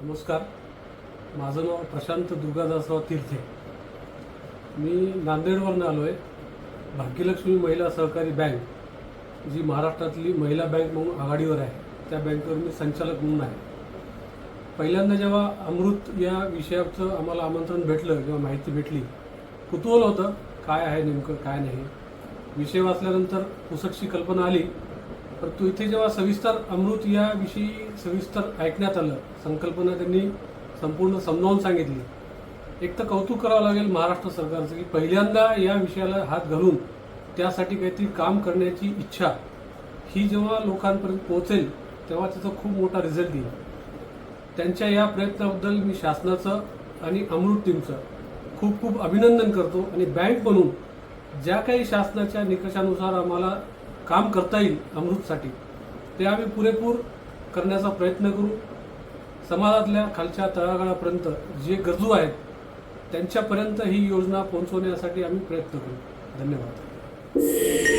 नमस्कार. माझं नाव प्रशांत दुर्गादासराव तीर्थे. मी नांदेडवरून आलो आहे भाग्यलक्ष्मी महिला सहकारी बँक जी महाराष्ट्रातली महिला बँक म्हणून आघाडीवर आहे. त्या बँकेवर मी संचालक म्हणून आहे. पहिल्यांदा जेव्हा अमृत या विषयाचं आम्हाला आमंत्रण भेटलं किंवा माहिती भेटली कुतूहल होतं काय आहे नेमकं काय नाही. विषय वाचल्यानंतर पुसटशी कल्पना आली. परंतु इथे जेव्हा सविस्तर अमृत याविषयी सविस्तर ऐकण्यात आलं संकल्पना त्यांनी संपूर्ण समजावून सांगितली एक तर कौतुक करावं लागेल महाराष्ट्र सरकारचं की पहिल्यांदा या विषयाला हात घालून त्यासाठी काहीतरी काम करण्याची इच्छा ही जेव्हा लोकांपर्यंत पोहोचेल तेव्हा त्याचा खूप मोठा रिझल्ट येईल. त्यांच्या या प्रयत्नाबद्दल मी शासनाचं आणि अमृत टीमचं खूप खूप अभिनंदन करतो आणि बँक म्हणून ज्या काही शासनाच्या निकषानुसार आम्हाला काम करता येईल अमृतसाठी ते आम्ही पुरेपूर करण्याचा प्रयत्न करू. समाजातल्या खालच्या तळागाळापर्यंत जे गरजू आहेत त्यांच्यापर्यंत ही योजना पोहोचवण्यासाठी आम्ही प्रयत्न करू. धन्यवाद.